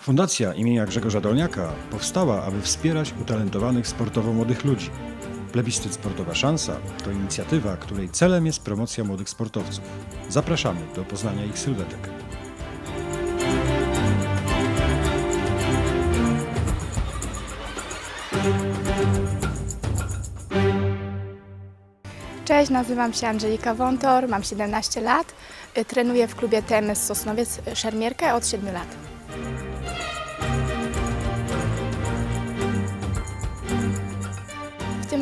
Fundacja imienia Grzegorza Dolniaka powstała, aby wspierać utalentowanych sportowo młodych ludzi. Plebiscyt Sportowa Szansa to inicjatywa, której celem jest promocja młodych sportowców. Zapraszamy do poznania ich sylwetek. Cześć, nazywam się Angelika Wątor, mam 17 lat, y, trenuję w klubie TMS Sosnowiec Szermierkę od 7 lat.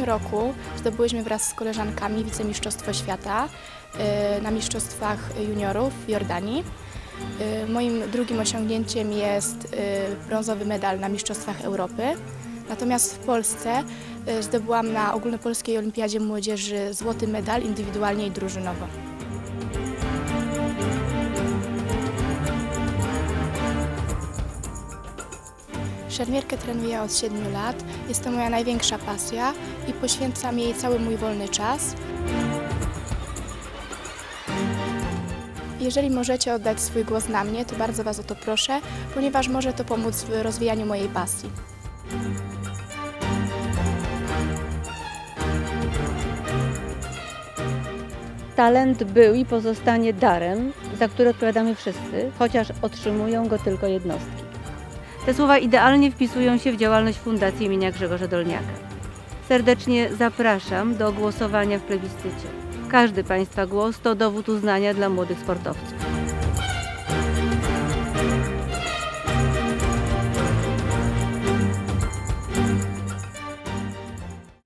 Roku zdobyłyśmy wraz z koleżankami wicemistrzostwo świata y, na mistrzostwach juniorów w Jordanii. Y, Moim drugim osiągnięciem jest y, brązowy medal na mistrzostwach Europy. Natomiast w Polsce zdobyłam na ogólnopolskiej olimpiadzie młodzieży złoty medal indywidualnie i drużynowo. Szermierkę trenuję od 7 lat. Jest to moja największa pasja i poświęcam jej cały mój wolny czas. Jeżeli możecie oddać swój głos na mnie, to bardzo Was o to proszę, ponieważ może to pomóc w rozwijaniu mojej pasji. Talent był i pozostanie darem, za który odpowiadamy wszyscy, chociaż otrzymują go tylko jednostki. Te słowa idealnie wpisują się w działalność Fundacji imienia Grzegorza Dolniaka. Serdecznie zapraszam do głosowania w plebiscycie. Każdy Państwa głos to dowód uznania dla młodych sportowców.